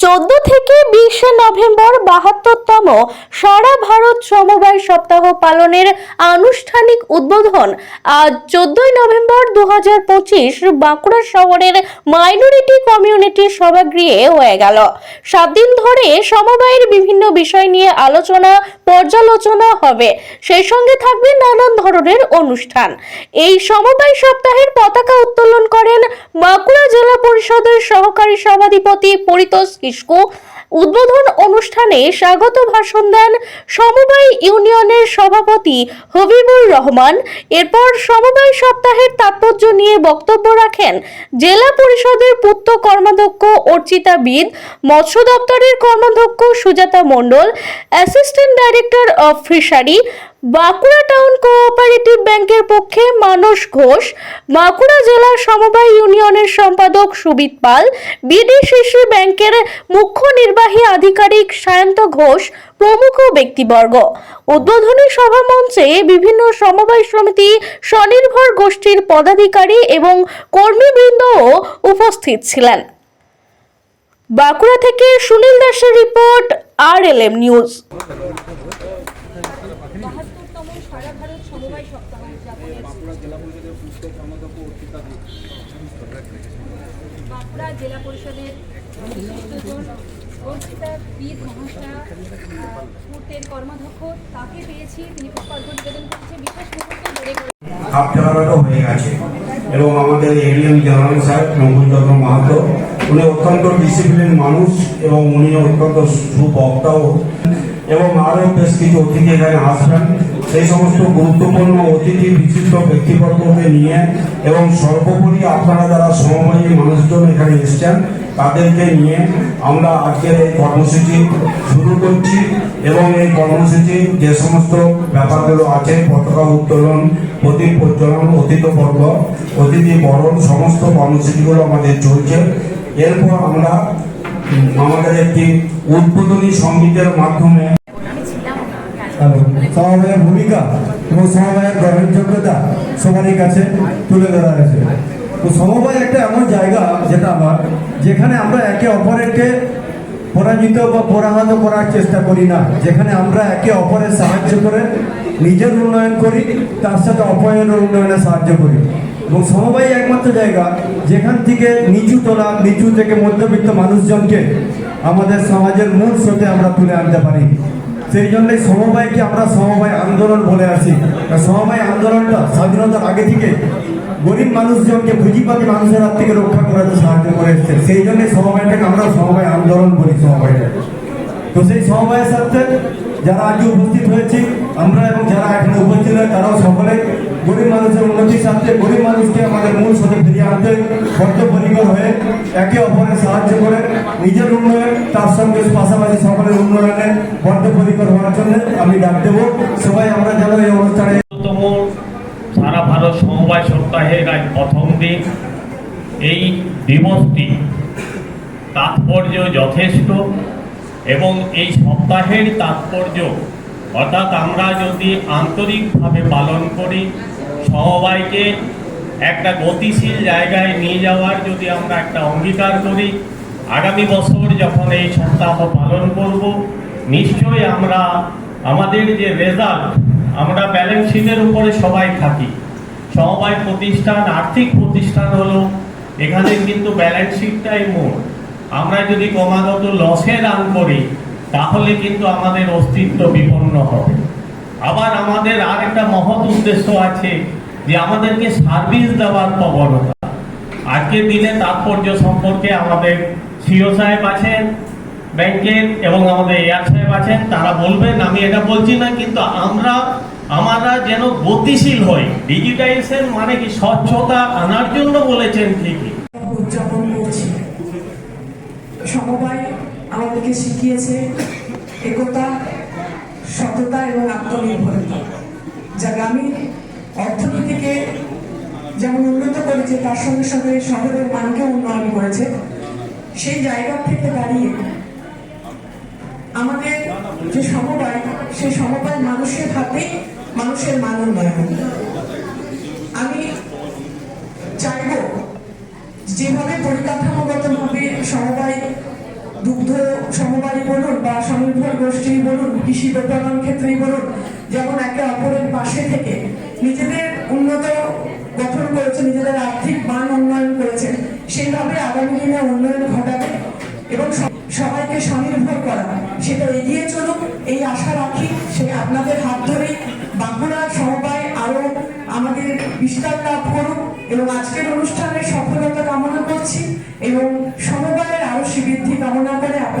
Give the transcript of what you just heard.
চোদ্দ থেকে বিশে নভেম্বর বাহাত্তরতম সারা ভারত সমবায় সপ্তাহ পালনের আনুষ্ঠানিক উদ্বোধন আজ চোদ্দই নভেম্বর দু হাজার পঁচিশ বাঁকুড়া শহরের মাইনরিটি কমিউনিটি সভাগৃহে হয়ে গেল। সাত দিন ধরে সমবায়ের বিভিন্ন বিষয় নিয়ে আলোচনা, পর্যালোচনা হবে। সেই সঙ্গে থাকবে নানান ধরনের অনুষ্ঠান। এই সমবায় সপ্তাহের পতাকা উত্তোলন করেন বাঁকুড়া জেলা পরিষদের সহকারী সভাধিপতি পরিতোষ কিস্কু উদ্বোধন অনুষ্ঠানে স্বাগত ভাষণ দেন সমবায় ইউনিয়নের সভাপতি হবিবুর রহমান। এরপর সমবায় সপ্তাহের তাৎপর্য নিয়ে বক্তব্য রাখেন জেলা পরিষদের পূর্ত কর্মাধ্যক্ষ অর্চিতা বিদ, মৎস্য দপ্তরের কর্মাধ্যক্ষ Sujata Mondal, assistant director of fishery, Bankura town cooperative ব্যাংকের পক্ষে মানস ঘোষ, বাঁকুড়া জেলার সমবায় ইউনিয়নের সম্পাদক সুবিত পাল, বিডিসিসি ব্যাংকের মুখ্য নির্বাহী আধিকারিক সায়ন্ত ঘোষ প্রমুখ ব্যক্তিবর্গ। উদ্বোধনী সভা মঞ্চে বিভিন্ন সমবায় সমিতি, স্বনির্ভর গোষ্ঠীর পদাধিকারী এবং কর্মীবৃন্দও উপস্থিত ছিলেন। বাঁকুড়া থেকে সুনীল দাসের report, R L M news বাহাত্তরতম সারা ভারত সমবায় সপ্তাহ উদযাপনের বাঁকুড়া জেলা পরিষদের পূর্তের কর্মাধ্যক্ষ, তাকে পেয়েছি তিনি নিবেদন বিশেষ হয়ে গেছে। এবং আমাদের এডিএম জেনারেল সাহেব নকুলচন্দ্র মাহাতো উনি অত্যন্ত ডিসিপ্লিন মানুষ এবং উনি অত্যন্ত সুবক্তাও। এবং আরও বেশ কিছু অতিথি এখানে আসবেন। সেই সমস্ত গুরুত্বপূর্ণ অতিথি বিশিষ্ট ব্যক্তিবর্গকে নিয়ে এবং সর্বোপরি আপনারা যারা সমবায়ী মানুষজন এখানে এসছেন, তাদেরকে নিয়ে আমরা আজকের এই কর্মসূচি শুরু করছি এবং এই কর্মসূচি যে সমস্ত ব্যাপারগুলো আছে, পতাকা উত্তোলন, প্রদীপ প্রজ্বলন অতিথবর্গ অতিথি বরণ, সমস্ত কর্মসূচিগুলো আমাদের চলছে। এরপর আমরা আমাদের একটি উদ্বোধনী সঙ্গীতের মাধ্যমে সমবায়ের ভূমিকা এবং সমবায়ের গ্রহণযোগ্যতা সবারই কাছে তুলে ধরা হয়েছে। তো সমবায় একটা এমন জায়গা যেটা আমার, যেখানে আমরা একে অপরেরকে পরাজিত বা পরাহত করার চেষ্টা করি না। যেখানে আমরা একে অপরের সাহায্য করে নিজের উন্নয়ন করি, তার সাথে অপরের উন্নয়নে সাহায্য করি। এবং সমবায় একমাত্র জায়গা যেখান থেকে নিচু তোলা, নিচু থেকে মধ্যবিত্ত মানুষজনকে আমাদের সমাজের মূল স্রোতে আমরা তুলে আনতে পারি। সেই জন্যই সমবায়কে আমরা সমবায় আন্দোলন বলে আসি। সমবায় আন্দোলনটা স্বাধীনতার আগে থেকে গরিব মানুষজনকে পুঁজিপাতি মানুষের হাত থেকে রক্ষা করাতে সাহায্য করে এসছে। সেই জন্যই সমবায়টাকে আমরা সমবায় আন্দোলন বলি সমবায়টা তো সেই সমবায়ের সাথে যারা আজকে উপস্থিত হয়েছি, আমরা এবং যারা এখানে স্বার্থে গরিব মানুষকে আমাদের মূল স্রোতে ফিরিয়ে আনতে বদ্ধপরিকর হয়ে একে অপরের সাহায্য করে নিজের উন্নয়ন, তার সঙ্গে পাশাপাশি সকলের উন্নয়নে বদ্ধপরিকর হওয়ার জন্য আমি ডাক দেবো। সবাই আমরা যেন এই অনুষ্ঠানে সারা ভারত সমবায় সপ্তাহের আজ প্রথম দিন। এই দিবসটি তাৎপর্য যথেষ্ট এবং এই সপ্তাহের তাৎপর্য, অর্থাৎ আমরা যদি আন্তরিকভাবে পালন করি সমবায়কে একটা গতিশীল জায়গায় নিয়ে যাওয়ার যদি আমরা একটা অঙ্গীকার করি, আগামী বছর যখন এই সপ্তাহ পালন করব, নিশ্চয়ই আমরা আমাদের যে রেজাল্ট আমরা ব্যালেন্স শিটের উপরে সবাই থাকি। সমবায় প্রতিষ্ঠান, আর্থিক প্রতিষ্ঠান হলো, এখানে কিন্তু ব্যালেন্স শিটটাই মূল। আমরা যদি ক্রমাগত লসে রান করি, তাহলে কিন্তু আমাদের অস্তিত্ব বিপন্ন হবে। আবার আমাদের আর একটা মহৎ উদ্দেশ্য আছে যে আমাদেরকে সার্ভিস দেওয়ার প্রবণতা। আজকের দিনে তাৎপর্য সম্পর্কে আমাদের সিও সাহেব আছেন, ব্যাংকের এবং আমাদের এয়ার সাহেব আছেন, তারা বলবেন, আমি এটা বলছি না, কিন্তু আমরা আমরা যেন গতিশীল হই। ডিজিটাইজেশন মানে কি? স্বচ্ছতা আনার জন্য বলেছেন ঠিকই। উদযাপন করছি। সমবায় আমাদেরকে শিখিয়েছে একতা সততা এবং আত্মনির্ভরতা। যা গ্রামীণ অর্থনীতিকে যেমন উন্নত করেছে, তার সঙ্গে সঙ্গে শহরের মানকে উন্নয়ন করেছে। সেই জায়গা থেকে দাঁড়িয়ে আমাদের যে সমবায়, সেই সমবায় মানুষের হাতে মানুষের মান উন্নয়ন। আমি চাইব যেভাবে পরিকাঠামোগতভাবে সমবায় দুগ্ধ সমবায় বলুন বা স্বনির্ভর গোষ্ঠী বলুন, কৃষি বিপণন ক্ষেত্রেই বলুন, যেমন একে অপরের পাশে থেকে নিজেদের উন্নত গঠন করেছে, নিজেদের আর্থিক মান উন্নয়ন করেছে, সেইভাবে আগামী দিনে উন্নয়ন ঘটাবে এবং সবাইকে স্বনির্ভর করা। সেটা এগিয়ে চলুক, এই আশা রাখি, সে আপনাদের হাত ধরেই বাঁকুড়ার সমবায় আরও আমাদের বিস্তার লাভ করুক এবং আজকের অনুষ্ঠানের সফলতা কামনা করছি এবং কামনা করে আপনার